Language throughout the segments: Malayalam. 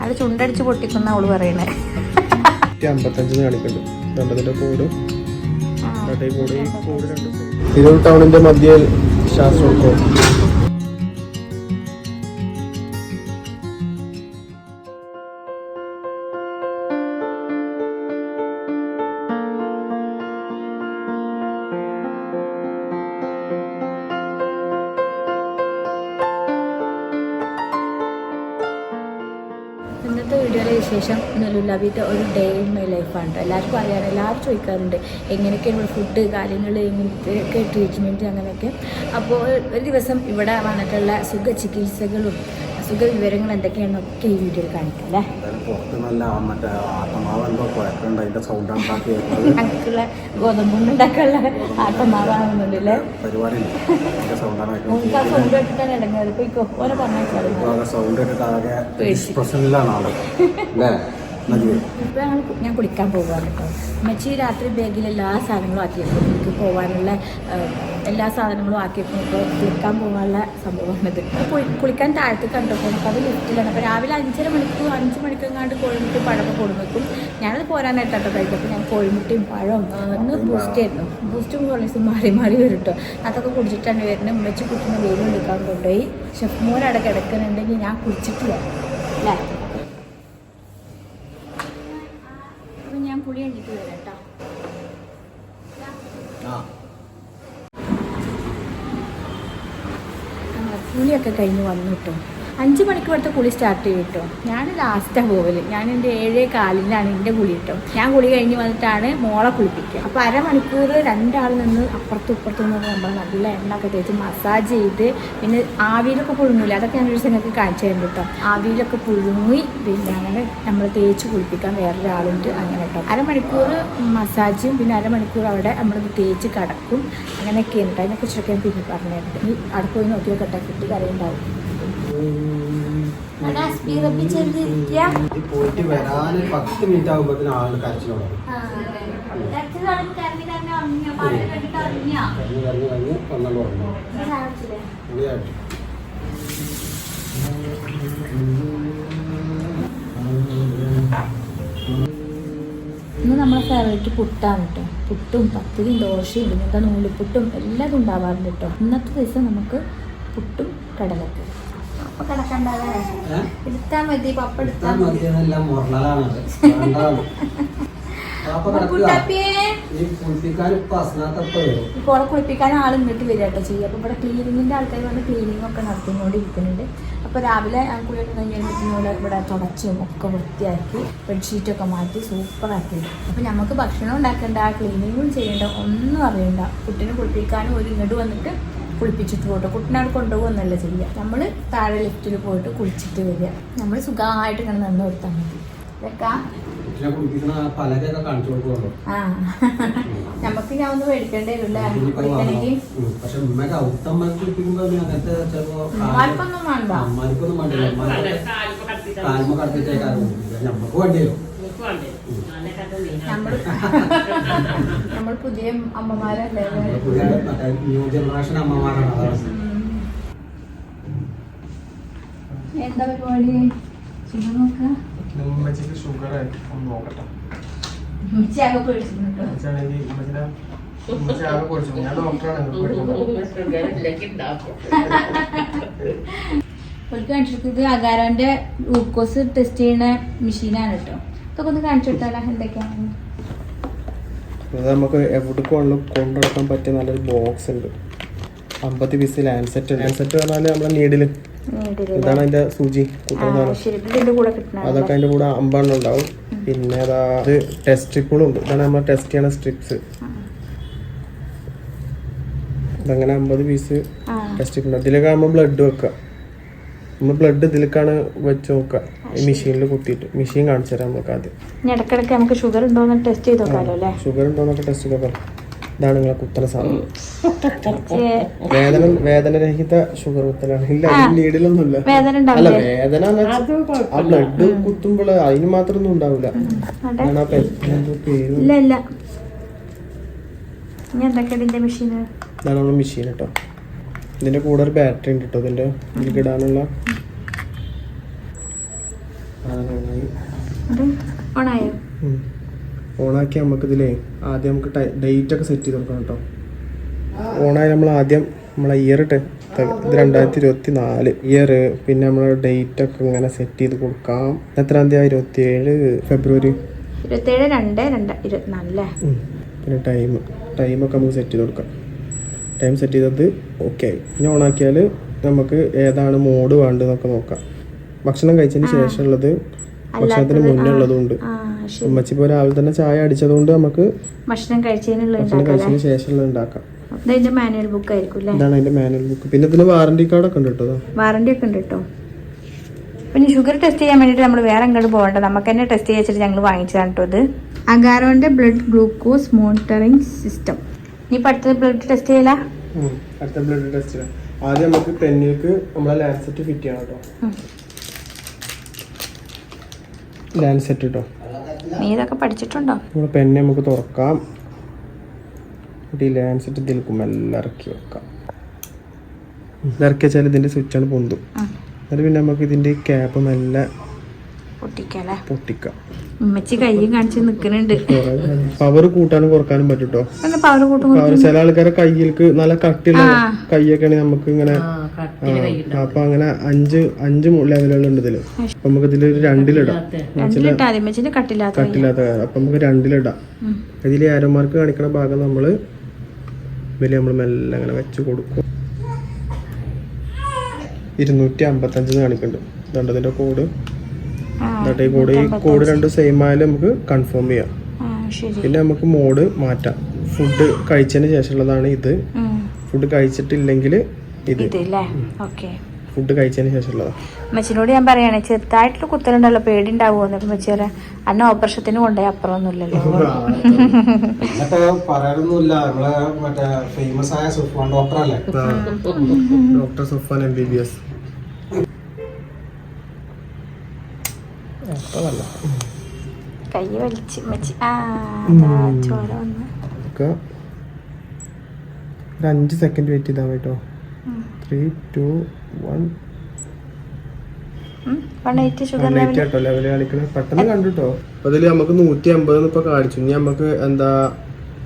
അത് ചുണ്ടടിച്ച് പൊട്ടിക്കുന്ന അവൾ പറയണേ. തിരൂർ ടൗണിന്റെ മധ്യയിൽ ശാസ്ത്രോത്സവം. ലുലാബിത്തെ ഒരു ഡേ ഇൻ മൈ ലൈഫാണ് എല്ലാവർക്കും അറിയാം എല്ലാവരും ചോദിക്കാറുണ്ട് എങ്ങനെയൊക്കെയാണ് ഫുഡ് കാര്യങ്ങൾ എങ്ങനെയൊക്കെ ട്രീറ്റ്മെന്റ് അങ്ങനെയൊക്കെ. അപ്പോൾ ഒരു ദിവസം ഇവിടെ വന്നിട്ടുള്ള സുഖ ചികിത്സകളും സുഖ വിവരങ്ങൾ എന്തൊക്കെയാണെന്നൊക്കെ ഈ വീഡിയോയിൽ കാണിക്കാം അല്ലേ? ഞങ്ങൾക്കുള്ള ഗോതമ്പ് കൊണ്ട് ഉണ്ടാക്കാനുള്ള ആട്ടമാവാണെന്നുണ്ടല്ലേ സൗണ്ട് കേട്ടിട്ടാണ് ഇടങ്ങാറ്. ഇപ്പൊ ഓരോ സൗണ്ട് ആകെ. എക്സ്പ്രഷനിലാണ് ആൾ. അല്ലേ? ഇപ്പോൾ ഞങ്ങൾ ഞാൻ കുളിക്കാൻ പോകാൻ കേട്ടോ ഉമ്മച്ചി രാത്രി ബാഗിൽ എല്ലാ സാധനങ്ങളും ആക്കിയിരുന്നു എനിക്ക് പോകാനുള്ള എല്ലാ സാധനങ്ങളും ആക്കിയിരുന്നു ഇപ്പോൾ കുളിക്കാൻ പോകാനുള്ള സംഭവമാണിത് കുളിക്കാൻ താഴത്ത് കണ്ടപ്പോൾ നമുക്ക് അത് ലിഫ്റ്റിലാണ് അപ്പോൾ രാവിലെ അഞ്ചര മണിക്കൂർ അഞ്ച് മണിക്കെങ്ങാണ്ട് കോഴിമുട്ടി പഴമൊക്കെ കൊടുക്കും ഞാനത് പോരാനായിട്ടോ കഴിക്കും ഞാൻ കോഴിമുട്ടിയും പഴവും ഒന്ന് ബൂസ്റ്റ് ആയിരുന്നു. ബൂസ്റ്റും കോളേജും മാറി മാറി വരും കേട്ടോ അതൊക്കെ കുടിച്ചിട്ടാണ് വരുന്നത്. ഉമ്മച്ചി കുട്ടിനെ വെയിൽ എടുക്കാൻ കൊണ്ടുപോയി. ഷെഫ് മോനവിടെ കിടക്കുന്നുണ്ടെങ്കിൽ ഞാൻ കുടിച്ചിട്ടില്ല അല്ലേ? പുളി കഴിഞ്ഞിട്ട് വരാം കേട്ടോ. ആ. കുളിയൊക്കെ കഴിഞ്ഞ് വന്നു കേട്ടോ. അഞ്ച് മണിക്ക് ഇവിടുത്തെ കുളി സ്റ്റാർട്ട് ചെയ്യും കേട്ടോ ഞാൻ ലാസ്റ്റാണ് പോവൽ. ഞാൻ എന്റെ ഏഴേ കാലിലാണ് എന്റെ കുളി കേട്ടോ ഞാൻ കുളി കഴിഞ്ഞ് വന്നിട്ടാണ് മോളെ കുളിപ്പിക്കുക. അപ്പോൾ അരമണിക്കൂർ രണ്ടാൾ നിന്ന് അപ്പുറത്തും ഇപ്പുറത്തും നിന്ന് നമ്മൾ നല്ല എണ്ണ ഒക്കെ തേച്ച് മസാജ് ചെയ്ത് പിന്നെ ആവിയിലൊക്കെ പുഴുങ്ങൂല? അതൊക്കെ ഞാൻ ഒരു ദിവസം നിങ്ങൾക്ക് കാണിച്ചു തരുന്നുണ്ട് കേട്ടോ ആവിയിലൊക്കെ പുഴുങ്ങി പിന്നെ അങ്ങനെ നമ്മൾ തേച്ച് കുളിപ്പിക്കാൻ വേറൊരാളുണ്ട് അങ്ങനെ കേട്ടോ അരമണിക്കൂർ മസാജും പിന്നെ അരമണിക്കൂർ അവിടെ നമ്മൾ തേച്ച് കടക്കും. അങ്ങനെയൊക്കെ ഉണ്ട് അതിനെക്കുറിച്ചൊക്കെ ഞാൻ പിന്നെ പറഞ്ഞിട്ടുണ്ട് അടുത്ത് പോയി നോക്കിയൊക്കെ നോക്കട്ടെ കുട്ടി കരയുണ്ടാവും. ഈ പോയിട്ട് വരാൻ പത്ത് മിനിറ്റ് ആകുമ്പോഴത്തേനും പറഞ്ഞു പുളിയായിട്ട് ഇന്ന് നമ്മളെ ഫേവറേറ്റ് പുട്ടാണ് കേട്ടോ പുട്ടും പത്തിരിയും ദോശയും ഇങ്ങനത്തെ നൂലിപ്പുട്ടും എല്ലാം ഉണ്ടാവാറുണ്ട് കേട്ടോ ഇന്നത്തെ ദിവസം നമുക്ക് പുട്ടും കടലൊക്കെ എടുത്താ മതി പപ്പ എടുത്താ മതി. എന്നെല്ലാം മുറലാണ് പാപ്പ കുളിപ്പിക്കാൻ ഇപ്പോൾ ആൾ ഇങ്ങോട്ട് വരിക കേട്ടോ ചെയ്യുക. അപ്പോൾ ഇവിടെ ക്ലീനിങ്ങിന്റെ ആൾക്കാർ വന്ന് ക്ലീനിങ് ഒക്കെ നടത്തിക്കൊണ്ടിരിക്കുന്നുണ്ട്. അപ്പോൾ രാവിലെ കുളിയൊക്കെ കഴിഞ്ഞ് കഴിയുമ്പോൾ ഇവിടെ തുടച്ചും ഒക്കെ വൃത്തിയാക്കി ബെഡ്ഷീറ്റ് ഒക്കെ മാറ്റി സൂപ്പറാക്കി അപ്പോൾ നമുക്ക് ഭക്ഷണം ഉണ്ടാക്കണ്ട ക്ലീനിങ്ങും ചെയ്യണ്ട ഒന്നും അറിയണ്ട. കുട്ടീനെ കുളിപ്പിക്കാനും ഒരു ഇങ്ങോട്ട് വന്നിട്ട് കുളിപ്പിച്ചിട്ട് പോട്ടെ കുട്ടനാട് കൊണ്ടുപോകുന്നല്ല ചെയ്യുക. നമ്മൾ താഴെ ലിഫ്റ്റിൽ പോയിട്ട് കുളിച്ചിട്ട് വരിക. നമ്മൾ സുഖമായിട്ട് ഇങ്ങനെ നിന്ന് കൊടുത്താൽ മതി. ഇതൊക്കെ നമുക്ക് ഞാൻ ഒന്ന് മേടിക്കേണ്ടി വരില്ല. വേണ്ട. നമ്മൾ നമ്മൾ പുതിയ അമ്മമാരല്ലേ? പുതിയ ന്യൂ ജനറേഷൻ അമ്മമാരാണ് എന്താ പരിപാടി? ഷുഗർ ഒന്ന് നോക്കട്ടെ. ഉച്ചയാകെ ആകെ കുറിച്ചു ഞാൻ ഡോക്ടറാണ് ഒരു കാണിച്ചിട്ട് ഇത് അകാരോന്റെ ഗ്ലൂക്കോസ് ടെസ്റ്റ് ചെയ്യുന്ന മെഷീനാണ് കേട്ടോ. ഇതൊക്കെ ഒന്ന് കാണിച്ചു കൊടുത്താലോ? എന്തൊക്കെയാണ്? അത് നമുക്ക് എവിടേക്ക് കൊണ്ടുനടക്കാൻ പറ്റിയ നല്ലൊരു ബോക്സ് ഉണ്ട്. അമ്പത് പീസ് ലാൻസെറ്റ് ലാൻസെറ്റ് പറഞ്ഞാൽ നമ്മളെ നീഡിൽ ഇതാണ് അതിന്റെ സൂചി. അതൊക്കെ അതിന്റെ കൂടെ അമ്പെണ്ണം ഉണ്ടാവും. പിന്നെ അതാ അത് ടെസ്റ്റ് സ്ട്രിപ്പുകളും ഉണ്ട്. ഇതാണ് നമ്മൾ ടെസ്റ്റ് ചെയ്യണ സ്ട്രിപ്സ് ഇതങ്ങനെ അമ്പത് പീസ് ടെസ്റ്റ് സ്ട്രിപ്പ് ഉണ്ട്. ഇതിലൊക്കെ ആകുമ്പോൾ ബ്ലഡ് വെക്കുക നമ്മൾ ബ്ലഡ് ഇതിലേക്കാണ് വെച്ച് നോക്കുക ഈ മെഷീനിൽ കുത്തിയിട്ട്. മെഷീൻ കാണിച്ചു തരാം നമുക്ക് ആദ്യം. നമുക്ക് ഷുഗർ ഉണ്ടോന്ന് ടെസ്റ്റ് ചെയ്ത് നോക്കാമല്ലോ അല്ലേ? ഷുഗർ ഉണ്ടോന്നൊക്കെ ടെസ്റ്റ് ചെയ്തൊക്കെ ഇതാണ് നിങ്ങളെ കുത്തണ സാധനം. വേദന വേദനരഹിത ഷുഗർ കുത്തലാണ്. ഇല്ല. നീഡിലൊന്നും ഇല്ല അല്ല വേദന ആ ബ്ലഡ് കുത്തുമ്പോൾ അതിന് മാത്രം ഒന്നും ഉണ്ടാവില്ല പേര് ഇതാണ് നമ്മുടെ മെഷീൻ കേട്ടോ ഇതിന്റെ കൂടെ ഒരു ബാറ്ററി ഉണ്ട് കേട്ടോ ഇതിന്റെ ഇതിൽ ഇടാനുള്ള സാധനം നമുക്ക് ഇതിലേ ഓണായോ? ഉം. ഓണാക്കി നമുക്കിതിലേ ആദ്യം നമുക്ക് ഡേറ്റ് ഒക്കെ സെറ്റ് ചെയ്ത് കൊടുക്കണം കേട്ടോ ഓണായി നമ്മൾ ആദ്യം നമ്മളെ ഇയർ ഇത് രണ്ടായിരത്തി ഇരുപത്തി നാല് ഇയർ പിന്നെ നമ്മൾ ഡേറ്റ് ഒക്കെ ഇങ്ങനെ സെറ്റ് ചെയ്ത് കൊടുക്കാം. എത്രാം തീയതി ഇരുപത്തി ഏഴ് ഫെബ്രുവരി. ഇരുപത്തേഴ് രണ്ട് രണ്ട് ഇരുപത്തിനാലല്ലേ. പിന്നെ ടൈം ടൈമൊക്കെ നമുക്ക് സെറ്റ് ചെയ്ത് കൊടുക്കാം. ടൈം സെറ്റ് ചെയ്തത് ഓക്കെ ആയി. ഇനി ഓണാക്കിയാൽ നമുക്ക് ഏതാണ് മോഡ് വേണ്ടതെന്നൊക്കെ നോക്കാം. ഭക്ഷണം കഴിച്ചതിന് ശേഷമുള്ളത് ഭക്ഷണത്തിന് മുന്നേ ഉള്ളതുകൊണ്ട് ആ ശരി. ഉമ്മച്ചി ഇപ്പോൾ രാവിലെ തന്നെ ചായ അടിച്ചതുകൊണ്ട് നമുക്ക് ഭക്ഷണം കഴിച്ചതിന് ശേഷമുള്ളത് ഉണ്ടാക്കാം. മാനുവൽ ബുക്ക് ആയിരിക്കും ഇതാണ് അതിന്റെ മാനുവൽ ബുക്ക് പിന്നെ ഇതിന് വാറണ്ടി കാർഡ് ഒക്കെ ഉണ്ട് കേട്ടോ വാറണ്ടി ഒക്കെ ഉണ്ട് കേട്ടോ. പിന്നെ ഷുഗർ ടെസ്റ്റ് ചെയ്യാൻ വേണ്ടിയിട്ട് നമ്മൾ വേറെ അങ്ങോട്ട് പോകണ്ട നമുക്ക് തന്നെ ടെസ്റ്റ് ചെയ്യിച്ചിട്ട് ഞങ്ങൾ വാങ്ങിച്ചതാണ് കേട്ടോ ഇത്. അഗാരോന്റെ ബ്ലഡ് ഗ്ലൂക്കോസ് മോണിറ്ററിംഗ് സിസ്റ്റം നീ അടുത്തത് ബ്ലഡ് ടെസ്റ്റ് ചെയ്യല? ഉം. അടുത്ത ബ്ലഡ് ടെസ്റ്റ് ആദ്യം നമുക്ക് പെന്നിലേക്ക് നമ്മളെ ലാൻസെറ്റ് ഫിറ്റ് ചെയ്യണം കേട്ടോ ലാൻസെറ്റ് കേട്ടോ നീ ഇതൊക്കെ പഠിച്ചിട്ടുണ്ടോ? നമ്മുടെ പെന്ന് നമുക്ക് തുറക്കാം. ഈ ലാൻസെറ്റ് ഇറക്കി വെക്കാം. വെച്ചാൽ സ്വിച്ചാണ് പൊന്തും. അത് എന്നിട്ട് പിന്നെ നമുക്ക് ഇതിന്റെ ക്യാപ്പ് മെല്ലെ പൊട്ടിക്കല്ലേ? പൊട്ടിക്കാം. ഉമ്മച്ചി കൈയും കാണിച്ച് നിൽക്കുന്നുണ്ട് പവർ കൂട്ടാനും കുറക്കാനും പറ്റൂട്ടോ? പവർ കൂട്ടും ചില ആൾക്കാരെ കയ്യിലേക്ക് നല്ല കട്ടിയുള്ള. കൈയൊക്കെ ആണെങ്കിൽ നമുക്ക് ഇങ്ങനെ അപ്പൊ അങ്ങനെ അഞ്ച് അഞ്ച് ലെവലുകളുണ്ട് ഇതിൽ. അപ്പൊ നമുക്ക് ഇതിൽ ഒരു രണ്ടിലിടാം. കട്ടില്ലാത്ത അപ്പൊ നമുക്ക് രണ്ടിലിടാം. ഇതിൽ ആരോമാർക്ക് കാണിക്കണ ഭാഗം നമ്മൾ വലിയ നമ്മൾ മെല്ലെ അങ്ങനെ വെച്ച് കൊടുക്കും. ഇരുന്നൂറ്റി അമ്പത്തഞ്ച് കാണിക്കുന്നുണ്ട് ഇതുണ്ട് ഇതിന്റെ കോഡ്. എന്നിട്ട് ഈ കോഡ് ഈ കോഡ് രണ്ടും സെയിം ആയാലും നമുക്ക് കൺഫേം ചെയ്യാം. ശരി. പിന്നെ നമുക്ക് മോഡ് മാറ്റാം. ഫുഡ് കഴിച്ചതിന് ശേഷമുള്ളതാണ് ഇത്. ഫുഡ് കഴിച്ചിട്ടില്ലെങ്കിൽ ഇത്. ഫുഡ് കഴിച്ചതിന് ശേഷമുള്ളതാ. അമ്മച്ചിനോട് ഞാൻ പറയാണ് ചെറുതായിട്ടുള്ള കുത്തലുണ്ടല്ലോ പേടി ഉണ്ടാവുമോ എന്നിട്ട് അമ്മച്ചി പറയാം അന്ന് ഓപ്പറേഷത്തിന് കൊണ്ടുപോയി അപ്പുറമൊന്നുമില്ലല്ലോ. എന്നിട്ട് പറയാനൊന്നുമില്ല. നമ്മളെ മറ്റേ ഫേമസ് ആയ സുഫാൻ ഡോക്ടർ അല്ലേ? Doctor Sufan M B B S കൈ വലിച്ച് അമ്മച്ചി ആ അതാ ചോര വന്നു. ഒരു അഞ്ച് സെക്കൻഡ് വെയിറ്റ് ചെയ്താൽ കേട്ടോ ത്രീ ടു വൺ കേട്ടോ ലെവൽ പെട്ടെന്ന് കണ്ടുട്ടോ അതിൽ നമുക്ക് നൂറ്റി അമ്പത് ഇപ്പൊ കാണിച്ചു. ഇനി നമുക്ക് എന്താ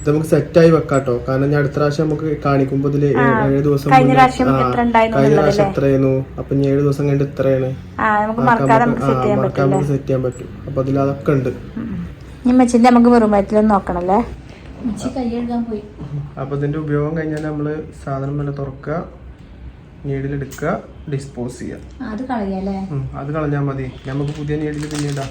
ഇത് നമുക്ക് സെറ്റ് ആയി വെക്കാട്ടോ. കാരണം ഞാൻ അടുത്ത പ്രാവശ്യം നമുക്ക് കാണിക്കുമ്പോ ഇതിൽ ഏഴ് ദിവസം കഴിഞ്ഞ പ്രാവശ്യം എത്ര ഉണ്ടായിരുന്നു എന്നുള്ളതല്ലേ? എത്രയായിരുന്നു? അപ്പൊ ഇനി ഏഴ് ദിവസം കഴിഞ്ഞിട്ട് ഇത്രയാണ് ആ നമുക്ക് മറക്കാതെ നമുക്ക് നമുക്ക് സെറ്റ് ചെയ്യാൻ മറക്കാൻ പറ്റില്ല നമുക്ക് സെറ്റ് ചെയ്യാൻ പറ്റും. അപ്പൊ അതിൽ അതൊക്കെ ഉണ്ട്. നമുക്ക് വെറും വയറ്റിലൊന്ന് നോക്കണല്ലേ അപ്പൊ ഇതിന്റെ ഉപയോഗം കഴിഞ്ഞാൽ നമ്മൾ സാധനം വല്ല തുറക്കുക നീഡിലെടുക്കുക ഡിസ്പോസ് ചെയ്യുക. അത് കളഞ്ഞാൽ മതി. നമുക്ക് പുതിയ നീഡിൽ പിന്നെ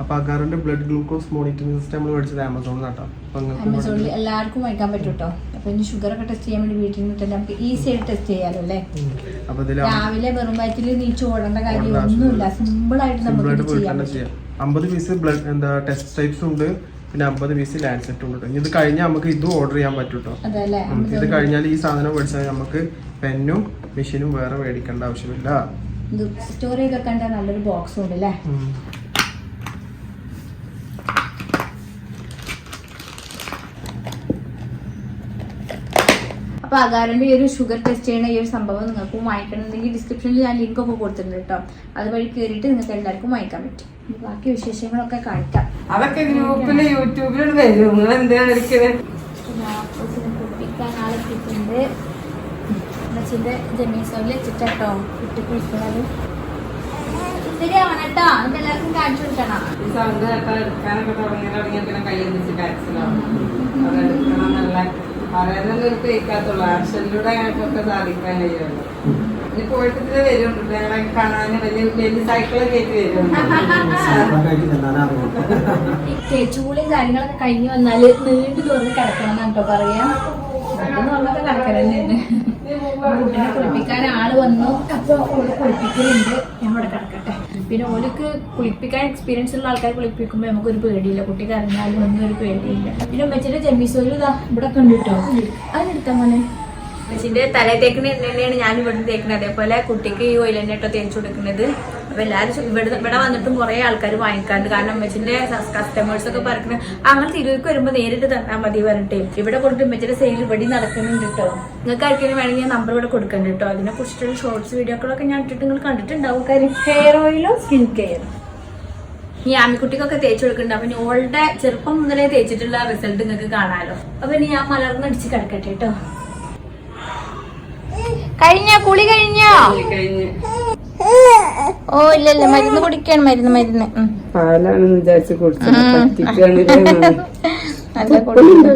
ഇടാം ഉം. അപ്പൊ അകാറിന്റെ ബ്ലഡ് ഗ്ലൂക്കോസ് മോണിറ്ററിംഗ് സിസ്റ്റം നമ്മൾ മേടിച്ചത് ആമസോണിൽ ഇവിടെ- ആമസോണിൽ എല്ലാവർക്കും വാങ്ങിക്കാൻ പറ്റും കേട്ടോ അപ്പൊ ഇനി ഷുഗർ ഒക്കെ ടെസ്റ്റ് ചെയ്യാൻ വേണ്ടി വീട്ടിൽ നിന്ന് നമുക്ക് ഈസി ആയിട്ട് ടെസ്റ്റ് ചെയ്യാലോ അല്ലേ? ഉം. അപ്പൊ ഇതിൽ രാവിലെ വെറും വയറ്റിൽ നീച്ച് ഓടേണ്ട കാര്യം ഒന്നുമില്ല. സിമ്പിൾ ആയിട്ട് നമുക്ക് സിമ്പിളായിട്ട് പറ്റും. ചെയ്യാം. അമ്പത് പീസ് ബ്ലഡ് എന്താ ടെസ്റ്റ് ടൈപ്സ് ഉണ്ട്. പിന്നെ അമ്പത് പീസ് ലാൻസെറ്റും ഉണ്ട് കേട്ടോ. ഇനി ഇത് കഴിഞ്ഞാൽ നമുക്ക് ഇതും ഓർഡർ ചെയ്യാൻ പറ്റൂട്ടോ. കേട്ടോ ഇത് കഴിഞ്ഞാൽ ഈ സാധനം മേടിച്ചാൽ നമുക്ക് പെന്നും മെഷീനും വേറെ മേടിക്കേണ്ട ആവശ്യമില്ല. ഇത് ഒക്കെ കണ്ടാൽ നല്ലൊരു ബോക്സ് ഉണ്ട് അല്ലേ ഉം. അപ്പൊ അകാരന്റെ ഈ ഒരു ഷുഗർ ടെസ്റ്റ് ചെയ്യുന്ന ഈ ഒരു സംഭവം നിങ്ങൾക്ക് വാങ്ങിക്കണമെന്നുണ്ടെങ്കിൽ ഡിസ്ക്രിപ്ഷനിൽ ഞാൻ ലിങ്ക് ഒക്കെ കൊടുത്തിട്ടുണ്ട് കേട്ടോ. അതുവഴി കയറിയിട്ട് നിങ്ങൾക്ക് എല്ലാവർക്കും വാങ്ങിക്കാൻ പറ്റും. ബാക്കി വിശേഷങ്ങളൊക്കെ കാണിക്കാം. അതൊക്കെ ഗ്രൂപ്പിൽ യൂട്യൂബിലും വരും. നിങ്ങൾ എന്താണ് ആപ്പൂസിനെ കുളിപ്പിക്കാൻ ആളെത്തിയിട്ടുണ്ട് അമ്മച്ചിന്റെ ജമീസോയിൽ വെച്ചിട്ടോ കുട്ടി കുളിക്കുന്നത് ശരിയാവണം കേട്ടോ. എന്നിട്ട് എല്ലാവർക്കും കാണിച്ചു കൊടുക്കണം. ഈ സൗണ്ട് കേട്ടാ എടുക്കാനൊക്കെ തുടങ്ങിയാൽ തുടങ്ങിയ പിന്നെ കയ്യിൽ വെച്ച് കരച്ചിലാവും. അത് എന്നുള്ള പറയുന്നത് ഒരു കേൾക്കാത്തുള്ളൂ ആക്ഷനിലൂടെ ഞങ്ങൾക്കൊക്കെ സാധിക്കാൻ കഴിയുള്ളൂ. ഇനി പോയിട്ട് ഇതിൽ വരുന്നുണ്ട് ഞങ്ങളെ കാണാൻ വലിയ വലിയ സൈക്കിൾ കയറ്റി വരുന്നുണ്ട്. ചൂളും കാര്യങ്ങളൊക്കെ കഴിഞ്ഞ് വന്നാൽ നീണ്ടു തുറന്ന് കിടക്കണം എന്നാട്ടോ പറയാ. കുട്ടിനെ കുളിപ്പിക്കാൻ ആൾ വന്നു. അപ്പൊ കുളിപ്പിക്കലുണ്ട്. ഞാൻ അവിടെ കിടക്കട്ടെ പിന്നെ ഓലക്ക് കുളിപ്പിക്കാൻ എക്സ്പീരിയൻസ് ഉള്ള ആൾക്കാർ കുളിപ്പിക്കുമ്പോൾ നമുക്കൊരു പേടിയില്ല. കുട്ടി കരഞ്ഞാലും ഒന്നും ഒരു പേടിയില്ല. പിന്നെ ഉമ്മച്ചിന്റെ ജമ്മീസോലും ഇതാ ഇവിടെ കണ്ടിട്ടോ അതിനെടുത്താ മോനെ? ഉമ്മച്ചിന്റെ തലയിൽ തേക്കുന്ന എണ്ണയാണ് ഞാൻ ഇവിടെ തേക്കുന്നത് അതേപോലെ കുട്ടിക്ക് ഈ ഓയിൽ കേട്ടോ തേച്ചു കൊടുക്കുന്നത്. അപ്പൊ എല്ലാവരും ചോ- ഇവിടെ ഇവിടെ വന്നിട്ടും കുറെ ആൾക്കാർ വാങ്ങിക്കാറുണ്ട്. കാരണം അമ്മച്ചിന്റെ കസ്റ്റമേഴ്സ് ഒക്കെ പറയുന്നത് അങ്ങനെ തിരുവിക്ക് വരുമ്പോ നേരിട്ട് തന്നാൽ മതി പറഞ്ഞിട്ടേ. ഇവിടെ കൊണ്ട് ഉമ്മച്ചിന്റെ സെയിൽ ഇവിടെ നടക്കുന്നുണ്ട് കേട്ടോ നിങ്ങൾക്ക് ആർക്കെങ്കിലും വേണമെങ്കിൽ ഞാൻ നമ്പർ ഇവിടെ കൊടുക്കണ്ട കേട്ടോ അതിനെ കുറിച്ചിട്ടുള്ള ഷോർട്സ് വീഡിയോകളൊക്കെ ഞാൻ ഇട്ടിട്ട് നിങ്ങൾ കണ്ടിട്ടുണ്ടാവും. കാര്യം ഹെയർ ഓയിലോ സ്കിൻ കെയർ ഈ ആമിക്കുട്ടിക്കൊക്കെ തേച്ച് കൊടുക്കുന്നുണ്ട് അപ്പൊ ഓളുടെ ചെറുപ്പം മുതലേ തേച്ചിട്ടുള്ള റിസൾട്ട് നിങ്ങൾക്ക് കാണാലോ. അപ്പൊ ഇനി ഞാൻ മലർന്നടിച്ച് കിടക്കട്ടെ കേട്ടോ കഴിഞ്ഞ? കുളി കഴിഞ്ഞോ? കഴിഞ്ഞ്. ഓ ഇല്ല ഇല്ല മരുന്ന് കുടിക്കാണ് മരുന്ന് മരുന്ന്. പാലാണെന്ന് വിചാരിച്ച് കുടിച്ചു നല്ല കുടിയുണ്ട്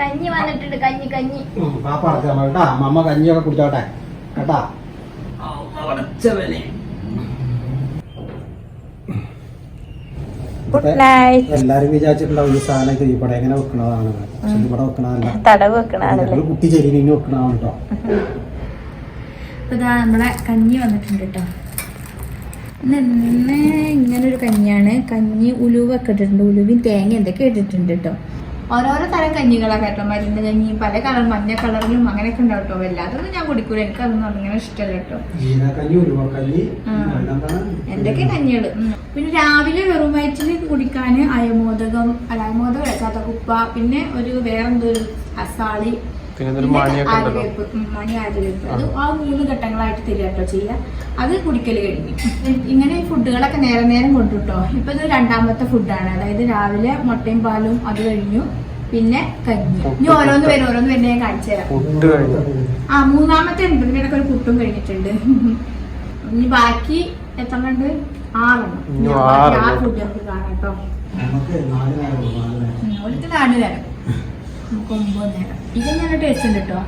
കഞ്ഞി വന്നിട്ടുണ്ട് കഞ്ഞി കഞ്ഞി. പാപ്പ അടച്ചാൽ കേട്ടാ? അമ്മ കഞ്ഞിയൊക്കെ കുടിച്ചോട്ടെ കേട്ടാ? എല്ലാരും വിചാരിച്ചിട്ടുണ്ടാവും ഈ സാധനം ഇവിടെ എങ്ങനെ വെക്കണതാണ്. പക്ഷെ ഇവിടെ വെക്കണതല്ല. തടവ് വെക്കണ ഞങ്ങൾ കുട്ടി ചെരിഞ്ഞ് വെക്കണതാണ് കേട്ടോ ഇതാ നമ്മളെ കഞ്ഞി വന്നിട്ടുണ്ട് കേട്ടോ ഇന്ന് ഇങ്ങനെ കഞ്ഞിയാണ്. കഞ്ഞി ഉലുവൊക്കെ ഇട്ടിട്ടുണ്ട്. ഉലുവിൻ തേങ്ങ എന്തൊക്കെ ഇട്ടിട്ടുണ്ട് കേട്ടോ ഓരോരോ തരം കഞ്ഞികളൊക്കെ കേട്ടോ. മരുന്ന് കഞ്ഞി പല കളർ മഞ്ഞ കളറിലും അങ്ങനെയൊക്കെ ഉണ്ടാവും കേട്ടോ. വല്ലാതൊന്നും ഞാൻ കുടിക്കൂല. എനിക്ക് അതൊന്നും അങ്ങനെ ഇഷ്ടമല്ല കേട്ടോ. എന്തൊക്കെ കഞ്ഞികൾ? പിന്നെ രാവിലെ വെറും വയറ്റിൽ കുടിക്കാൻ അയമോദകം അല്ല അയമോദകം ചതകുപ്പ പിന്നെ ഒരു വേറെന്തോ ഒരു അസാളി മണി ആര്യവേപ്പ്. അത് ആ മൂന്ന് ഘട്ടങ്ങളായിട്ട് തരിക കേട്ടോ ചെയ്യുക. അത് കുടിക്കൽ കഴിഞ്ഞു. ഇങ്ങനെ ഈ ഫുഡുകളൊക്കെ നേരെ നേരം കൊണ്ടുട്ടോ. ഇപ്പൊ ഇത് രണ്ടാമത്തെ ഫുഡാണ്. അതായത് രാവിലെ മുട്ടയും പാലും അത് കഴിഞ്ഞു. പിന്നെ കഞ്ഞി. ഇനി ഓരോന്ന് പേര് ഓരോന്ന് പേര് ഞാൻ കാണിച്ചു തരാം. ആ മൂന്നാമത്തെ ഉണ്ട് ഇതിനിടയ്ക്ക് ഒരു പുട്ടും കഴിഞ്ഞിട്ടുണ്ട്. ഇനി ബാക്കി എത്ര കണ്ട് ആറെണ്ണം. ആ ഫുഡ് നമുക്ക് കാണാം കേട്ടോ. നേരം. നാല് നേരം. നമുക്ക് ഒമ്പത് നേരം ഇത് നല്ല ടേസ്റ്റ് ഉണ്ട് കേട്ടോ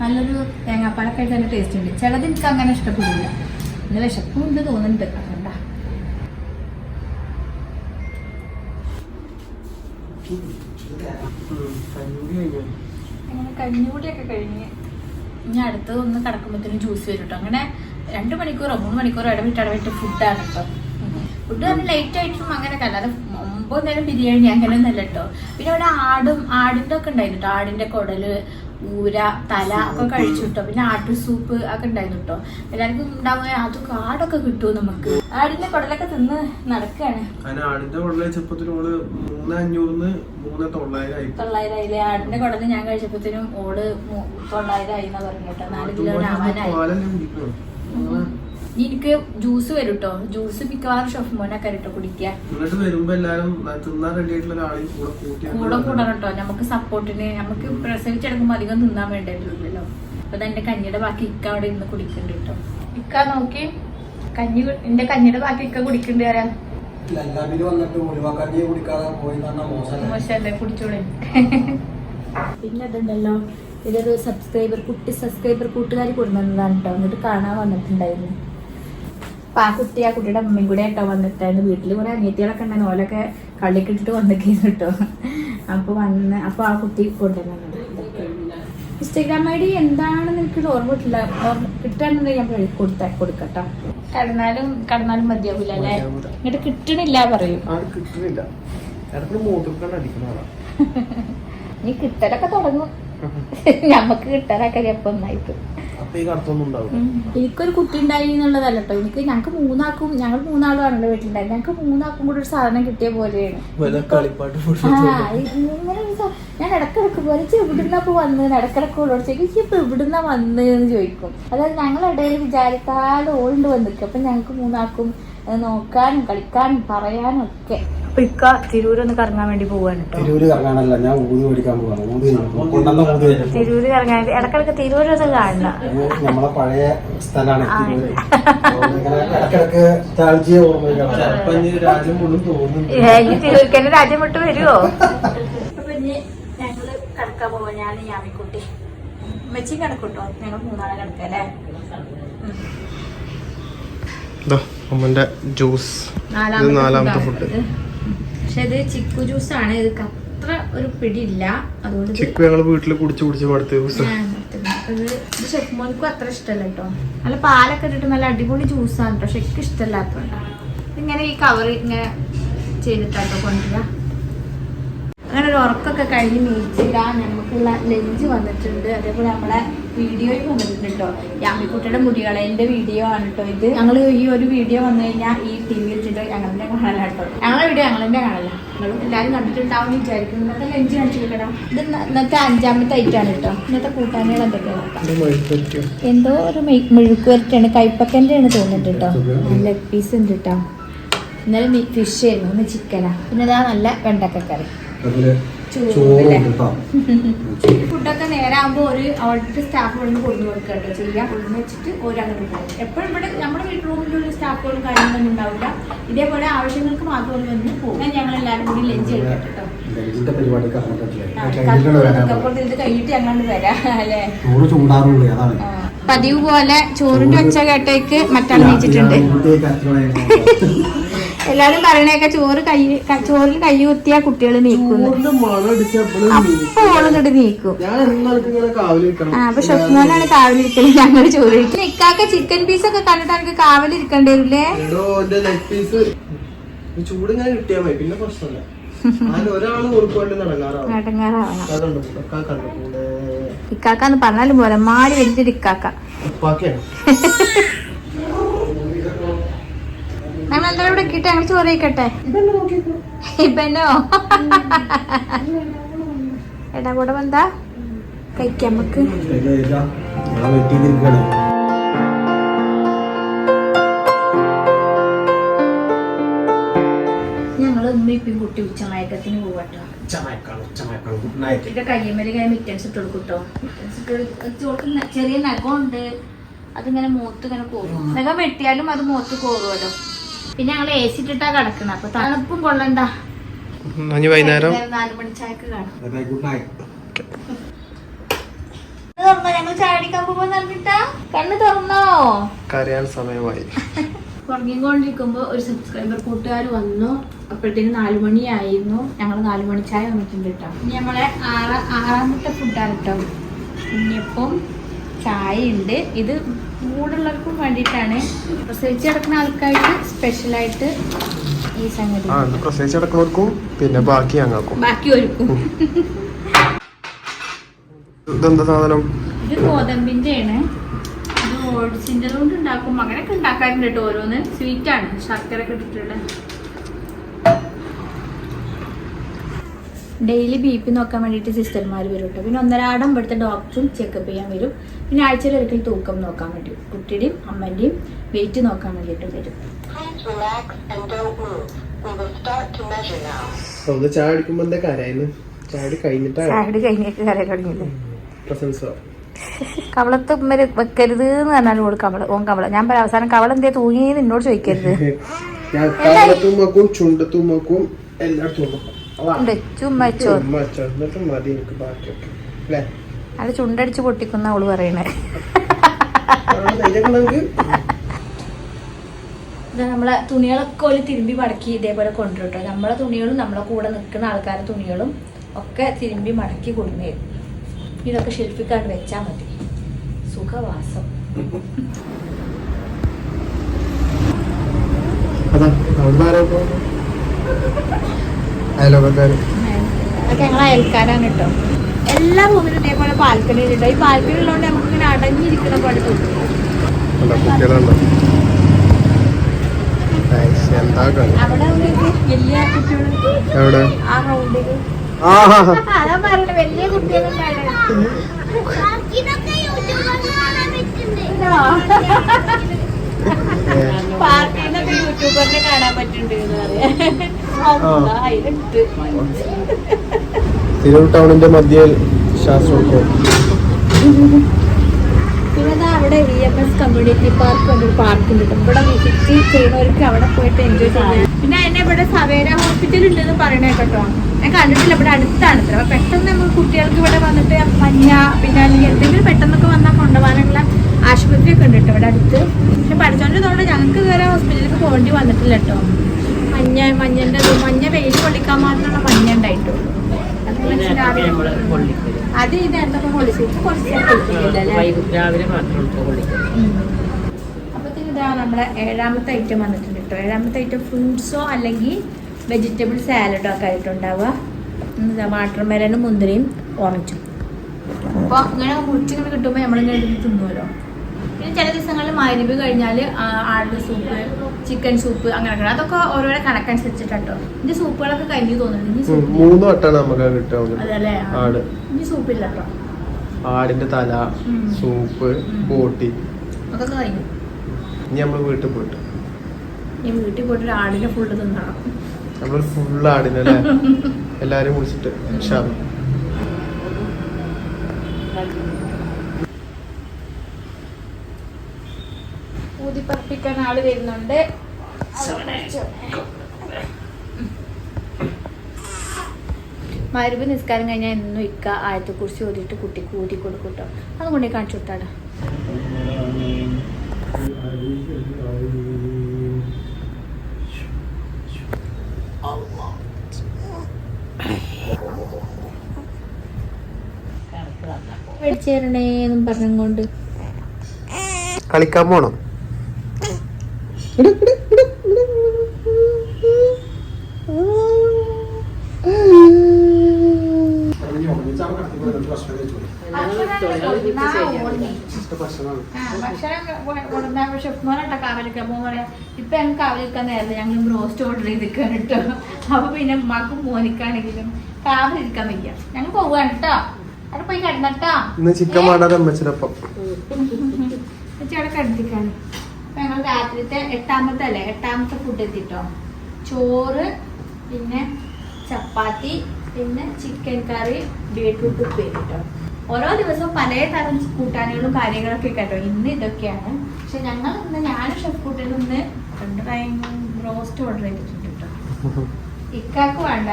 നല്ലൊരു തേങ്ങാപ്പാലൊക്കെ ആയിട്ട് നല്ല ടേസ്റ്റ് ഉണ്ട്. ചിലത് എനിക്ക് അങ്ങനെ ഇഷ്ടപ്പെടില്ല നല്ല വിശപ്പും ഉണ്ട് തോന്നുന്നുണ്ട്. അതുകൊണ്ടാ. അങ്ങനെ കഞ്ഞൂടിയൊക്കെ കഴിഞ്ഞ് ഇനി അടുത്തത് ഒന്ന് കടക്കുമ്പോഴത്തേനും ജ്യൂസ് വരും കേട്ടോ അങ്ങനെ രണ്ട് മണിക്കൂറോ മൂന്ന് മണിക്കൂറോ ഇടവിട്ട് ഇടവിട്ട് ഫുഡാണ് കേട്ടോ ഫുഡ് തന്നെ ലേറ്റ് ആയിട്ടും അങ്ങനെ അല്ലാതെ ഒമ്പത് നേരം ബിരിയാണി അങ്ങനെ ഒന്നല്ല കേട്ടോ പിന്നെ അവിടെ ആടും ആടിന്റെ ഒക്കെ ഉണ്ടായിരുന്നു കേട്ടോ ആടിന്റെ കുടൽ ഊര തല ഒക്കെ കഴിച്ചു കിട്ടോ പിന്നെ ആട്ടു സൂപ്പ് ഒക്കെ ഉണ്ടായിരുന്നു കേട്ടോ എല്ലാവർക്കും ഉണ്ടാവുക അതൊക്കെ ആടൊക്കെ കിട്ടുമോ നമുക്ക്? ആടിന്റെ കുടലൊക്കെ തിന്ന് നടക്കുകയാണ് ആടിന്റെ കുടല ചെപ്പത്തിന് ഓൾ മൂന്ന് അഞ്ഞൂറിന്ന് മൂന്ന് തൊള്ളായിരം ആയി. തൊള്ളായിരം ആടിന്റെ കുടൽ ഞാൻ കഴിച്ചപ്പോഴത്തേനും ഓട് തൊള്ളായിരം ആയി എന്നാ പറഞ്ഞു കേട്ടോ നാല് കിലോ ആവാനായി കുടിക്കണം ഇനി എനിക്ക് ജ്യൂസ് വരും കേട്ടോ ജ്യൂസ് മിക്കവാറും ഷെഫ് മോനൊക്കെ കേട്ടോ കുടിക്കുക. ആയിട്ടുള്ള കൂടെ കൂടെ കൂടണം കേട്ടോ നമുക്ക് സപ്പോർട്ടിന് നമുക്ക് പ്രസവിച്ചെടുക്കുമ്പോൾ അധികം തിന്നാൻ വേണ്ടിയിട്ടില്ലല്ലോ അപ്പൊ എന്റെ കഞ്ഞിയുടെ ബാക്കി ഇക്ക അവിടെ ഇന്ന് കുടിക്കുന്നുണ്ട് കേട്ടോ. ഇക്ക നോക്കി. കഞ്ഞി എന്റെ കഞ്ഞിയുടെ ബാക്കി ഇക്ക കുടിക്കുന്നുണ്ട് പറയാം. പിന്നെ അതുണ്ടല്ലോ ഇതൊരു സബ്സ്ക്രൈബർ കുട്ടി സബ്സ്ക്രൈബർ കൂട്ടുകാരി കൊണ്ടുവന്നതാണ് കേട്ടോ. എന്നിട്ട് കാണാൻ വന്നിട്ടുണ്ടായിരുന്നു. അപ്പൊ ആ കുട്ടി ആ കുട്ടിയുടെ അമ്മയും കൂടെ കേട്ടോ വന്നിട്ടായിരുന്നു വീട്ടിൽ കുറെ അനിയത്തികളൊക്കെ ഉണ്ടായിരുന്നു. ഓലൊക്കെ കള്ളിക്കിട്ടിട്ട് വന്നിരിക്കുന്നു കേട്ടോ അപ്പൊ വന്ന് അപ്പൊ ആ കുട്ടി കൊണ്ടുവന്നു ഇൻസ്റ്റാഗ്രാം ഐ ഡി എന്താണെന്ന് എനിക്ക് ഓർമ്മ കിട്ടില്ല ഓർമ്മ ഞാൻ കൊടുത്ത കൊടുക്കട്ടോ. കടന്നാലും കടന്നാലും മതിയാവില്ല അല്ലേ? മതിയാവൂല. ഇങ്ങോട്ട് കിട്ടണില്ല പറയും. നീ കിട്ടലൊക്കെ തുടങ്ങും. ഞമ്മക്ക് കിട്ടാനൊക്കെ എപ്പം ഒന്നായിട്ട് എനിക്കൊരു കുട്ടി ഉണ്ടായി എന്നുള്ളതല്ല കേട്ടോ എനിക്ക് ഞങ്ങൾക്ക് മൂന്നാക്കും ഞങ്ങൾ മൂന്നാളും ആണല്ലോ വീട്ടിലുണ്ടായി ഞങ്ങൾക്ക് മൂന്നാക്കും കൂടെ ഒരു സാധനം കിട്ടിയ പോലെയാണ്. ഞാൻ ഇടക്കിടക്ക് പോലെ ഇവിടുന്ന ഇപ്പൊ വന്ന്? ഇടക്കിടക്ക് ഓളോട് ചോദിക്കും ഇപ്പൊ ഇവിടുന്ന വന്ന്? എന്ന് ചോദിക്കും. അതായത് ഞങ്ങളിടയിൽ വിചാരിക്കാതെ ഓളുണ്ട് വന്നിരിക്കും അപ്പൊ ഞങ്ങൾക്ക് മൂന്നാക്കും നോക്കാനും കളിക്കാനും പറയാനും ഒക്കെ. ഇക്ക ഇക്ക തിരൂരൊന്ന് കറങ്ങാൻ വേണ്ടി പോവാണ് തിരൂര് കറങ്ങാനല്ല ഞാൻ ഊതി മേടിക്കാൻ പോവാണ്. ഊതി കൊണ്ടുവന്ന ഊതി തിരൂര് കറങ്ങാൻ ഇടക്കിടക്ക് തിരൂരൊന്ന് കാണണം ഇത് നമ്മളെ പഴയ സ്ഥലമാണ് തിരൂര്. ഇടക്കിടക്ക് ചിലപ്പോ ഇനി രാജ്യം മുഴുവൻ തോന്നുന്നുണ്ട്. ഈ തിരൂർക്കന്നെ രാജ്യം വിട്ട് വരുമോ ഞങ്ങൾ കിടക്കാൻ പോവാ. ഞാൻ യാമിക്കുട്ടി മെച്ചി കിടക്കൂട്ടോ ഞങ്ങൾ മൂന്നാളെ കിടക്കല്ലേ അമ്മന്റെ ജ്യൂസ്. ഇത് നാലാമത്തെ ഫുഡ് പക്ഷെ ഇത് ചിക്കു ജ്യൂസ് ആണ്. ഇത് അത്ര ഒരു പിടിയില്ല. അതുകൊണ്ട് ചിക്കു ഞങ്ങൾ വീട്ടിൽ കുടിച്ച് കുടിച്ച് മടുത്ത ജ്യൂസ്. ഇത് ഷെഫ് മോനിക്കും അത്ര ഇഷ്ടമല്ല കേട്ടോ. നല്ല പാലൊക്കെ ഇട്ടിട്ട് നല്ല അടിപൊളി ജ്യൂസാണ്. കേട്ടോ ഷെക്ക് എനിക്ക് ഇഷ്ടമല്ലാത്തതുകൊണ്ട് ഇങ്ങനെ ഈ കവർ ഇങ്ങനെ ചെയ്തിട്ടാട്ടോ കൊണ്ടുവരിക. അങ്ങനെ ഒരു ഉറക്കമൊക്കെ കഴിഞ്ഞ് മീറ്റിടാൻ നമുക്കുള്ള ലഞ്ച് വന്നിട്ടുണ്ട്. അതേപോലെ നമ്മളെ വീഡിയോയും വന്നിട്ടുണ്ട് കേട്ടോ യാമിക്കുട്ടിയുടെ മുടികളേന്റെ വീഡിയോ ആണ് കേട്ടോ ഇത്. ഞങ്ങൾ ഈ ഒരു വീഡിയോ വന്നു കഴിഞ്ഞാൽ ഈ ടി വി വെച്ചിട്ട് ഞങ്ങളുടെ കാണലാണ് കേട്ടോ ഞങ്ങളെ വീഡിയോ ഞങ്ങളുടെ കാണലാണ് നിങ്ങളും എല്ലാവരും കണ്ടിട്ടുണ്ടാവും വിചാരിക്കുന്നു. ഇന്നത്തെ ലഞ്ച് കാണിച്ചിരിക്കണം ഇത് ഇന്ന- ഇന്നത്തെ അഞ്ചാമത്തെ ഐറ്റാണ് കേട്ടോ ഇന്നത്തെ കൂട്ടാനുകൾ എന്തൊക്കെയാണ്? എന്തോ ഒരു മെഴു- മെഴുക്കുവരട്ടാണ് കൈപ്പക്കന്റെ ആണ് തോന്നിട്ട് കേട്ടോ ലെഗ് പീസ് ഉണ്ട് കേട്ടോ ഇന്നലെ ഫിഷ് ആയിരുന്നു. ഒന്ന് ചിക്കനാ പിന്നെ ഇതാ നല്ല വെണ്ടക്കക്കറി. അതിൽ ചോറ് ചോറുണ്ട്? കേട്ടോ ഫുഡൊക്കെ നേരെ ആകുമ്പോൾ ഒരു അവിടുത്തെ സ്റ്റാഫ് കൊണ്ട് കൊണ്ടു കൊടുക്കട്ടോ കേട്ടോ ചെയ്യാം. കൊണ്ടു വെച്ചിട്ട് ഒരങ്ങനെ പോകും. എപ്പോഴും ഇവിടെ നമ്മുടെ വീട്ട് റൂമിലുള്ള സ്റ്റാഫുകളും കാര്യങ്ങളൊന്നും ഉണ്ടാവില്ല. ഇതേപോലെ ആവശ്യങ്ങൾക്ക് മാത്രം വന്ന് പോകും. ഞങ്ങൾ എല്ലാവരും കൂടി ലഞ്ച് കേട്ടോ. കഴിഞ്ഞിട്ട് ഞങ്ങൾ വരാം അല്ലേ? ചോറ് ചൂടാറുള്ളൂ അതാണ്. പതിവ് പോലെ ചോറിന്റെ ഒച്ച കേട്ടേക്ക് മറ്റാൾ നീച്ചിട്ടുണ്ട്. എല്ലാരും പറയണേക്ക ചോറ് കൈ ചോറിൽ കൈ കുത്തിയാ കുട്ടികൾ നീക്കും. ഓളിങ്ങോട്ട് നീക്കും. ആ അപ്പൊ ഷൊസ്മോനാണ് കാവലിരിക്കൽ. ഞങ്ങൾ ചോറ് കഴിക്കും ഇക്കാക്ക ചിക്കൻ പീസ് ഒക്കെ കണ്ടിട്ട് എനിക്ക് കാവലിരിക്കേണ്ടി വരില്ലേ ചൂട് ഞാൻ കിട്ടിയാ മതി. പിന്നെ പ്രശ്നമില്ല ഇക്കാക്കാന്ന് പറഞ്ഞാലും പോലെ മാറി വലിയൊരു ഇക്കാക്ക. ഞങ്ങൾ എന്തായാലും ഇവിടെ കിട്ടെ. അങ്ങനെ ചോറ് കഴിക്കട്ടെ? ഇപ്പനോ എടാ കൂടെ വന്നാ കഴിക്കാം നമുക്ക്. ചെറിയ നഖം ഉമ്മ ഇപ്പം കുട്ടി ഉച്ചമയക്കത്തിന് പോവട്ടോ. കയ്യമ്മൽ ഇങ്ങനെ മിറ്റൻസ് ഇട്ട് ചെറിയ നഖമുണ്ട്. അതിങ്ങനെ മൂത്ത് ഇങ്ങനെ പോകും. നഖം വെട്ടിയാലും അത് മൂത്ത് പോകുമല്ലോ പിന്നെ ഞങ്ങൾ എ സി ഇട്ടിട്ടാ കിടക്കണം. അപ്പൊ തണുപ്പും കൊള്ളണ്ട. വൈകുന്നേരം? നാല് മണി ചായക്ക് കാണാം ഗുഡ് നൈറ്റ്. തുറന്നോ? ഞങ്ങൾ ചായ അടിക്കാൻ പോകുമ്പോ പറഞ്ഞിട്ടാ കണ്ണ് തുറന്നോ? കരയാൻ സമയമായി. ഉറങ്ങിക്കൊണ്ടിരിക്കുമ്പോൾ ഒരു സബ്സ്ക്രൈബർ കൂട്ടുകാർ വന്നു. അപ്പോഴത്തേക്ക് നാലു മണിയായിരുന്നു. ഞങ്ങൾ നാലു മണി ചായ വന്നിട്ടുണ്ട് കേട്ടോ ഇനി നമ്മളെ ആറ ആറാമത്തെ ഫുഡാണ് കേട്ടോ ഇനിയിപ്പം ചായ ഉണ്ട് ഇത് മൂടുള്ളവർക്കും വേണ്ടിയിട്ടാണ് പ്രസവിച്ച് കിടക്കുന്ന ആൾക്കാർക്ക് സ്പെഷ്യലായിട്ട് ഈ സംഗതി. ആ ഇത് പ്രസവിച്ച് കിടക്കുന്നവർക്കും പിന്നെ ബാക്കി ഞങ്ങൾക്കും. ബാക്കി ഒരുക്കും ഇതെന്താ സാധനം? ഇത് ഗോതമ്പിന്റെ ആണ് ഇത് ഓട്സിന്റെ കൊണ്ട് ഉണ്ടാക്കും. അങ്ങനെയൊക്കെ ഉണ്ടാക്കാറുണ്ട് കേട്ടോ ഓരോന്ന്. സ്വീറ്റ് ആണ്. ശർക്കര ഒക്കെ ഇട്ടിട്ടുള്ള ഡെയിലി ബി പി നോക്കാൻ വേണ്ടിയിട്ട് സിസ്റ്റർമാർ വരും കേട്ടോ പിന്നെ ഒന്നരാടം ഇവിടുത്തെ ഡോക്ടറും ചെക്കപ്പ് ചെയ്യാൻ വരും. പിന്നെ ആഴ്ചയിൽ ഒരിക്കൽ തൂക്കം നോക്കാൻ വേണ്ടി വരും. കുട്ടിയുടെയും അമ്മന്റെയും വെയിറ്റ് നോക്കാൻ വേണ്ടിയിട്ട് വരും. Relax and don't move. We will start to measure now. സ്വന്തം ചായ അടിക്കുമ്പോ എന്താ കരയുന്നു? ചായ കഴിഞ്ഞിട്ടാണ് ചായ തുടങ്ങിയില്ലേ? പ്രസൻസ് കവളത്ത് ഉമ്മര് വെക്കരുത് എന്ന് പറഞ്ഞാലും ഓട് കവള ഓൻ കവള. ഞാൻ പറയാം അവസാനം കവള എന്തേ തൂങ്ങി എന്നോട് ചോദിക്കരുത്. ചുണ്ടത്തും എല്ലായിടത്തും ചുമ്മച്ചോ ഉമ്മ വെച്ചോ. എന്നിട്ട് മതി എനിക്ക് ബാക്കിയൊക്കെ. അല്ലേ? അത് ചുണ്ടടിച്ച് പൊട്ടിക്കുന്ന അവൾ പറയണേ. നമ്മളെ തുണികളൊക്കെ ഒരു തിരുമ്പി മടക്കി ഇതേപോലെ കൊണ്ടുവിട്ടോ നമ്മളെ തുണികളും നമ്മളെ കൂടെ നിൽക്കുന്ന ആൾക്കാരുടെ തുണികളും ഒക്കെ തിരുമ്പി മടക്കി കൊണ്ടുവരും ഇതൊക്കെ ഷെൽഫിക്കാണ്ട് വെച്ചാൽ മതി. സുഖവാസം. അതാ അവിടെ ആരോ അയലോകക്കാര് അതൊക്കെ ഞങ്ങൾ അയൽക്കാരാണ് കേട്ടോ. എല്ലാ റൂമിലും ഇതേപോലെ ബാൽക്കണി ഉണ്ട് ഈ ബാൽക്കണി ഉള്ളതുകൊണ്ട് നമുക്ക് ഇങ്ങനെ അടങ്ങിയിരിക്കുന്ന പോലെ തോന്നും. അല്ല യൂട്യൂബറിനെ കാണാൻ പറ്റുന്നുണ്ട്. തിരൂർ ടൗണിന്റെ മധ്യയിൽ ശാസ്ത്രോത്സവം. പിന്നെ അവിടെ E M S community park എന്നൊരു പാർക്ക് ഉണ്ട്. ഇവിടെ വിസിറ്റ് ചെയ്യുന്നവർക്ക് അവിടെ പോയിട്ട് എൻജോയ് ചെയ്യാം. പിന്നെ എന്നെ ഇവിടെ സവേര ഹോസ്പിറ്റൽ ഉണ്ടെന്ന് പറയണേ കേട്ടോ. ഞാൻ കണ്ടിട്ടില്ല ഇവിടെ അടുത്താണ് അത്ര പെട്ടെന്ന് നമുക്ക് കുട്ടികൾക്ക് ഇവിടെ വന്നിട്ട് മഞ്ഞ പിന്നെ അല്ലെങ്കിൽ എന്തെങ്കിലും പെട്ടെന്നൊക്കെ വന്നാൽ കൊണ്ടുപോകാനുള്ള ആശുപത്രി ഒക്കെ ഉണ്ട് കേട്ടോ ഇവിടെ അടുത്ത്. പക്ഷെ പഠിച്ചോണ്ടതുകൊണ്ട് ഞങ്ങൾക്ക് ഇതുവരെ ഹോസ്പിറ്റലിലേക്ക് പോകേണ്ടി വന്നിട്ടില്ല കേട്ടോ. മഞ്ഞ മഞ്ഞന്റെ മഞ്ഞ വെയിൽ പൊള്ളിക്കാൻ മാത്രമുള്ള മഞ്ഞ ഉണ്ടായിട്ടുള്ളൂ. അത് ഇത് എന്തൊക്കെ കൊള്ളിച്ചു? ഇപ്പൊ കുറച്ച് അപ്പത്തേക്ക് ഇതാ നമ്മുടെ ഏഴാമത്തെ ഐറ്റം വന്നിട്ടുണ്ട് കേട്ടോ. ഏഴാമത്തെ ഐറ്റം ഫ്രൂട്ട്സോ അല്ലെങ്കിൽ വെജിറ്റബിൾ സാലഡോ ഒക്കെ ആയിട്ടുണ്ടാവുക വാട്ടർമെലനും വാട്ടർ മെലനും മുന്തിരിയും ഓറഞ്ചും അപ്പോൾ അങ്ങനെ മുറിച്ചിങ്ങനെ കിട്ടുമ്പോൾ നമ്മളിങ്ങനെ തിന്നുമല്ലോ പിന്നെ ചില ദിവസങ്ങളിൽ മരുവ് കഴിഞ്ഞാൽ ആളുടെ സൂപ്പ് ചിക്കൻ സൂപ്പ് അങ്ങനെ അതൊക്കെ ഓരോരോ കണക്കനുസരിച്ചിട്ടോ ഇനി സൂപ്പുകളൊക്കെ കഴിഞ്ഞു തോന്നുന്നുണ്ട്. മൂന്ന് വട്ടാണ് നമുക്ക് കിട്ടാവുന്നത് ഇനി സൂപ്പില്ല ആടിന്റെ തല സൂപ്പ്. ബോട്ടി അതൊക്കെ കഴിഞ്ഞു. ഇനി നമ്മൾ വീട്ടിൽ പോയിട്ട്. ഇനി വീട്ടിൽ പോയിട്ട് ഒരു ആടിനെ ഫുള്ള് തിന്നണം. നമ്മൾ ഫുൾ ആടിനല്ലേ എല്ലാരും വിളിച്ചിട്ട് ഷാമ ഊതിപ്പറപ്പിക്കാൻ ആൾ വരുന്നുണ്ട്. മരുവ് നിസ്കാരം കഴിഞ്ഞാൽ എന്നും ഇക്ക ആയത്തെ കുറിച്ച് ഓതിയിട്ട് കുട്ടി ഊതി കൊടുക്കും കേട്ടോ അതും കൊണ്ടേ കാണിച്ചു കൊടുത്താടാ. എന്നും പറഞ്ഞുകൊണ്ട് കളിക്കാൻ പോണം? ഇപ്പൊ ഞങ്ങൾ ബ്രോസ്റ്റ് ഓർഡർ പിന്നെ പോവാണ് കേട്ടോ അവിടെ പോയി കിടന്നട്ടോ ചിക്കൻ മാടാതെ അവിടെ കിടത്തിക്കാണ് അപ്പൊ ഞങ്ങൾ രാത്രിത്തെ എട്ടാമത്തെ അല്ലേ എട്ടാമത്തെ ഫുഡ് എത്തിട്ടോ. ചോറ് പിന്നെ ചപ്പാത്തി പിന്നെ ചിക്കൻ കറി ബീട്രൂട്ട് ഉപ്പേരി കേട്ടോ ഓരോ ദിവസവും പല തരം കൂട്ടാനുകളും കാര്യങ്ങളൊക്കെ കേട്ടോ. ഇന്ന് ഇതൊക്കെയാണ്. പക്ഷെ ഞങ്ങൾ ഇന്ന് ഞാനും ഷെഫ് കൂട്ടിൽ നിന്ന് രണ്ട് ടൈം റോസ്റ്റ് ഓർഡർ ചെയ്തിട്ടുണ്ട് കേട്ടോ ഇക്കാക്ക് വേണ്ട.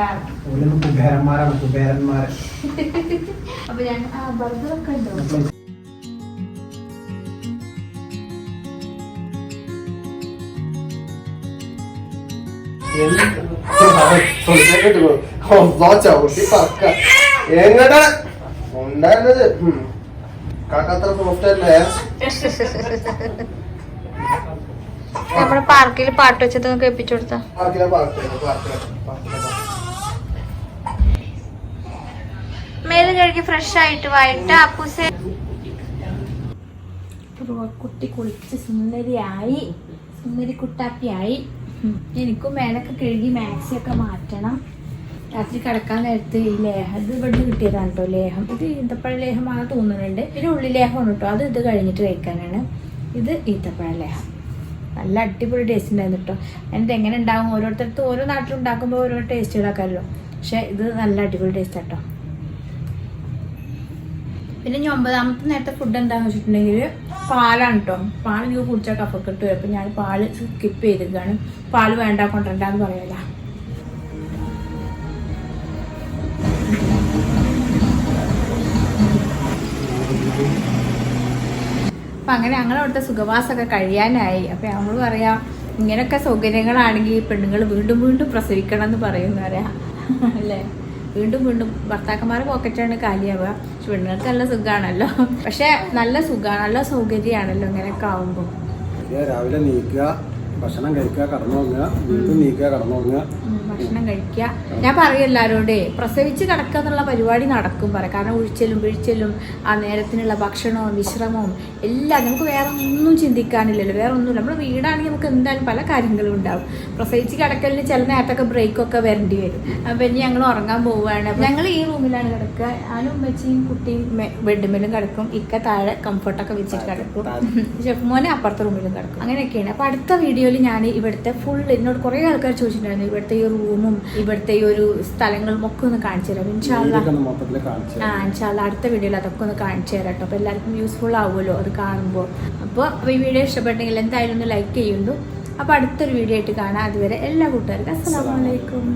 അപ്പൊ ഞാൻ ആ ബർഗറൊക്കെ ഉണ്ടോ? എങ്ങട്ടാ ഉണ്ടായിരുന്നത്. കാക്കത്ര സോഫ്റ്റ് അല്ലേ? നമ്മുടെ പാർക്കിൽ പാട്ട് വെച്ചത് കേൾപ്പിച്ചു കൊടുത്ത. മേൽ കഴുകി ഫ്രഷ് ആയിട്ട് വായിട്ട് അപ്പൂസെ. കുട്ടി കുളിച്ച് സുന്ദരിയായി സുന്ദരി കുട്ടാപ്പിയായി. എനിക്കും മേലൊക്കെ കഴുകി മാക്സി ഒക്കെ മാറ്റണം. രാത്രി കിടക്കാൻ നേരത്ത് ഈ ലേഹം ഇത് ഇവിടെ കിട്ടിയതാണ് കേട്ടോ ലേഹം. ഇത് ഈന്തപ്പഴ ലേഹമാണ് തോന്നുന്നുണ്ട്. പിന്നെ ഉള്ളി ലേഹമാണ് കേട്ടോ അത് ഇത് കഴിഞ്ഞിട്ട് കഴിക്കാനാണ്. ഇത് ഈത്തപ്പഴ ലേഹം. നല്ല അടിപൊളി ടേസ്റ്റ് ഉണ്ടായിരുന്നു കേട്ടോ എന്നിട്ട് എങ്ങനെ ഉണ്ടാകും ഓരോരുത്തർക്ക് ഓരോ നാട്ടിലുണ്ടാക്കുമ്പോൾ ഓരോ ടേസ്റ്റുകളൊക്കെയല്ലോ പക്ഷേ ഇത് നല്ല അടിപൊളി ടേസ്റ്റ് കേട്ടോ പിന്നെ ഇനി ഒമ്പതാമത്തെ നേരത്തെ ഫുഡ് എന്താണെന്ന് വെച്ചിട്ടുണ്ടെങ്കിൽ പാലാണ് കേട്ടോ പാൽ എനിക്ക് കുടിച്ചാൽ കഫക്കെട്ട് വരും. അപ്പം ഞാൻ പാൽ സ്കിപ്പ് ചെയ്തിരിക്കുകയാണ് പാൽ വേണ്ട കൊണ്ടുവരണ്ടെന്ന് പറയല. അപ്പം അങ്ങനെ ഞങ്ങൾ അവിടുത്തെ സുഖവാസമൊക്കെ കഴിയാനായി. അപ്പം നമ്മൾ പറയാം ഇങ്ങനെയൊക്കെ സൗകര്യങ്ങളാണെങ്കിൽ പെണ്ണുങ്ങൾ വീണ്ടും വീണ്ടും പ്രസവിക്കണം എന്ന് പറയുന്ന പറയാം അല്ലേ? വീണ്ടും വീണ്ടും ഭർത്താക്കന്മാരെ പോക്കറ്റാണ് കാലിയാവുക. പക്ഷെ പെണ്ണുങ്ങൾക്ക് നല്ല സുഖമാണല്ലോ പക്ഷെ നല്ല സുഖമാണ് നല്ല സൗകര്യമാണല്ലോ ഇങ്ങനെയൊക്കെ ആവുമ്പോൾ രാവിലെ നീക്കുക ഭക്ഷണം കഴിക്കുക കടന്നുറങ്ങുക വീണ്ടും നീക്കുക കടന്നു ഭക്ഷണം കഴിക്കുക. ഞാൻ പറയും എല്ലാവരോടേ പ്രസവിച്ച് കിടക്കുക എന്നുള്ള പരിപാടി നടക്കും. പറയാം കാരണം ഒഴിച്ചലും പിഴിച്ചലും ആ നേരത്തിനുള്ള ഭക്ഷണവും വിശ്രമവും എല്ലാം നമുക്ക് വേറെ ഒന്നും ചിന്തിക്കാനില്ലല്ലോ. വേറെ ഒന്നുമില്ല. നമ്മുടെ വീടാണെങ്കിൽ നമുക്ക് എന്തായാലും പല കാര്യങ്ങളും ഉണ്ടാവും. പ്രസവിച്ച് കിടക്കലിന് ചില നേരത്തൊക്കെ ബ്രേക്കൊക്കെ വരേണ്ടി വരും. അപ്പം ഇനി ഞങ്ങൾ ഉറങ്ങാൻ പോവുകയാണ്. അപ്പം ഞങ്ങൾ ഈ റൂമിലാണ് കിടക്കുക. ആനും ഉമ്മച്ചിയും കുട്ടിയും ബെഡ്മിലും കിടക്കും. ഇക്ക താഴെ കംഫർട്ടൊക്കെ വെച്ചിട്ട് കിടക്കും. ഷെഫ് മോനെ അപ്പുറത്തെ റൂമിലും കിടക്കും. അങ്ങനെയൊക്കെയാണ്. അപ്പോൾ അടുത്ത വീഡിയോയിൽ ഞാൻ ഇവിടുത്തെ ഫുൾ എന്നോട് കുറേ ആൾക്കാർ ചോദിച്ചിട്ടുണ്ടായിരുന്നു. ഇവിടുത്തെ ഈ റൂമും ഇവിടുത്തെ ഒരു സ്ഥലങ്ങളും ഒക്കെ ഒന്ന് കാണിച്ചു തരാം. ഇൻഷാല്ല ആ ഇൻഷാല്ല അടുത്ത വീഡിയോയിൽ അതൊക്കെ ഒന്ന് കാണിച്ചു തരാം കേട്ടോ. അപ്പോൾ എല്ലാവർക്കും യൂസ്ഫുൾ ആവുമല്ലോ അത് കാണുമ്പോൾ അപ്പോൾ ഈ വീഡിയോ ഇഷ്ടപ്പെട്ടെങ്കിൽ എന്തായാലും ഒന്ന് ലൈക്ക് ചെയ്യുന്നു. അപ്പോൾ അടുത്തൊരു വീഡിയോ ആയിട്ട് കാണാം. അതുവരെ എല്ലാ കൂട്ടുകാർക്കും അസ്സലാമലൈക്കും